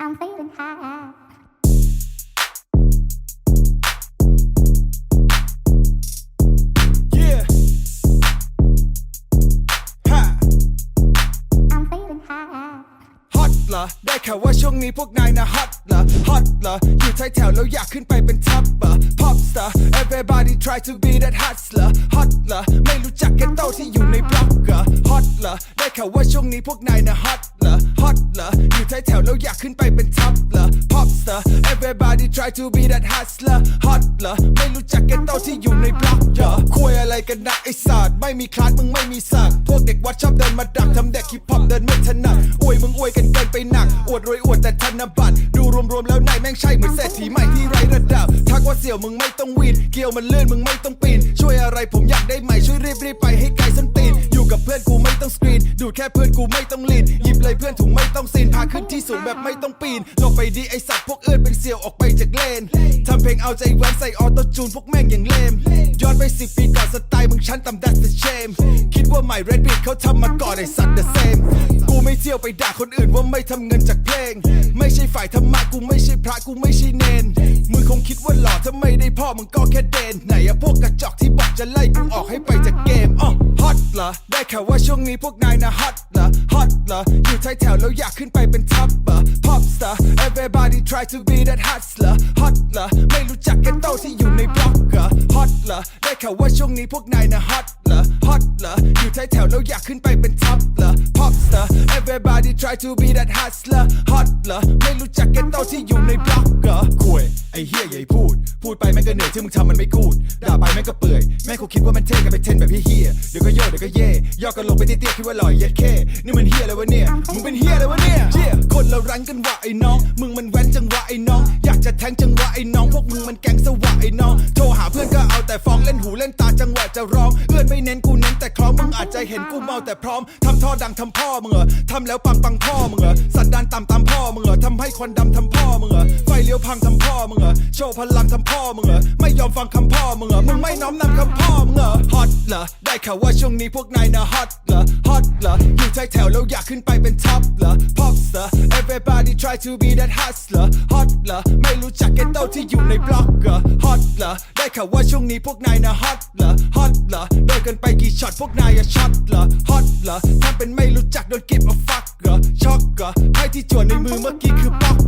I'm feeling high. Yeah. Ha. I'm feeling high. ฮอตเหรอได้ข่าวว่าช่วงนี้พวกนายนะฮอตเหรอฮอตเหรออยู่ท้ายแถวแล้วอยากขึ้นไปเป็นท็อปเหรอ pop star everybody try to be that hustler ฮอตเหรอไม่รู้จักแค่โต้ที่อยู่ในบล็อกเหรอฮอตเหรอได้ข่าวว่าช่วงนี้พวกนายนะฮอตเหรอฮ อตเหรออยู่ท้ายแถวแล้วอยากขึ้นไปเป็นท็อปเหรอ pop star everybody try to be that hustler ฮอตเหรอไม่รู้จักแค่โตที่อยู่ในบล็อกเหรอคุยอะไรกันนะไอ้ศาสตร์ไม่มีคลาสมึงไม่มีศักพวกเด็กวัดชอบเดินมาดักทำเด็กฮิปฮอปเดินไม่ถนัดอวยมึงอวยกันเกินไปหนัก อวดรวยอวดแต่ธนบัตรดูรวมๆแล้วนายแม่งใช่เหมือนเศรษฐีใหม่ที่ไร้ระดับทักว่าเสี่ยวมึงไม่ต้องวีนเกี่ยวมันเลื่อนมึงไม่ต้องปีนช่วยอะไรผมอยากได้ใหม่ช่วยรีบรีบๆไปให้ไกลส้นตีน กับเพื่อนกูไม่ต้องสกรีน ดูดแค่เพื่อนกูไม่ต้องลีนหยิบเลยเพื่อนถุงไม่ต้องซีนพาขึ้นที่สูงแบบไม่ต้องปีนลงไปดีไอสัตว์พวกเอื้อนเป็นเสี่ยวออกไปจากเลนทำเพลงเอาใจแว้นใส่ออโต้จูนพวกแม่งอย่างเลมย้อนไปสิปีก่อนสไตล์มึงชั้นต่ำ that's the shame คิดว่าใหม่ red beat เขาทำมาก่อนไอสัตว์ the same กูไม่เที่ยวไปด่าคนอื่นว่าไม่ทำเงินจากเพลง ไม่ใช่ฝ่ายธรรมะกูไม่ใช่พระกูไม่ใช่เนนมึงคงคิดว่าหล่อถ้าไม่ได้พ่อมึงก็แค่เดนไหนอะพวกกระจอกที่บอกจะไล่กูออกให้ไปจากเกมอ๋อฮอตเหรอได้ข่าวว่าช่วงนี้พวกนายนะฮอตเหรอฮอตเหรออยู่ท้ายแถวแล้วอยากขึ้นไปเป็นท็อปเหรอ pop star everybody try to be that hustler ฮอตเหรอไม่รู้จักกันโตที่อยู่ในบล็อกเหรอฮอตเหรอได้ข่าวว่าช่วงนี้พวกนายนะฮอตเหรอฮอตเหรออยู่ท้ายแถวแล้วอยากขึ้นไปเป็นท็อปเหรอ pop star everybody try to be that hustler ฮอตเหรอไม่รู้จักกันโตที่อยู่ในบล็อกเหรอคุยไอ้เฮียใหญ่พูด พูดไปแม่งก็เหนื่อยที่มึงทำมันไม่กูดด่าไปแม่งก็เปื่อยแม่งคงคิดว่ามันเท่กันไปเทนแบบเฮียๆเดี๋ ยวก็โยกเดี๋ยวก็เย่ย่อกันลงไปเตี้ยๆคิดว่าหล่อยเย็ดแค่นี่มันเฮียอะไรวะเนี่ย มึงเป็นเฮียอะไรวะเนี่ยเฮียคนเรารันกันวะไอ้น้อง มึงมันแว้นจังวะไอ้น้อง อยากจะแทงจังวะไอ้น้อง พวกมึงมันแก๊งสวะไอ้น้อง โทรหาเพื่อนก็เอาแต่ฟ้องเล่นหูเล่นตาจังหวะจะร้องเอื้อนไม่เน้นกูเน้นแต่คล้อง มึงอาจจะเห็นกูเมาแต่พร้อมทำท่อดังทำพ่อมึงเหรอทำแล้วปังปังพ่อมึงเหรอสันดานต่ำตามพ่อมึงเหรอทำให้ควันดำทำพ่อมึงเหรอไฟเลี้ยวพังทำพ่อมึงเหรอโชว์พลังทำพ่อมึงเหรอไม่ยอมฟังคำพ่อมึงเหรอมึงไม่น้อมนำคำพ่อมึงเหรอฮอต เหรอ ได้ข่าวว่าช่วงนี้พวกนายนะฮอตเหรอ ฮอตเหรอ อยู่ท้ายแถวแล้วอยากขึ้นไปเป็นท็อปเหรอ pop star everybody try to be that hustler ฮอตเหรอ ไม่รู้จักแกโตที่อยู่ในบล็อกเหรอ ฮอตเหรอ ได้ข่าวว่าช่วงนี้พวกนายนะฮอตเหรอ ฮอตเหรอ โดนกันไปกี่ช็อตพวกนายอะช็อตเหรอ ฮอตเหรอถ้าเป็นไม่รู้จักโดนเก็บเอาฟักเหรอ ช็อกเหรอไพ่ที่จวนในมือเมื่อกี้คือป๊อกเหรอ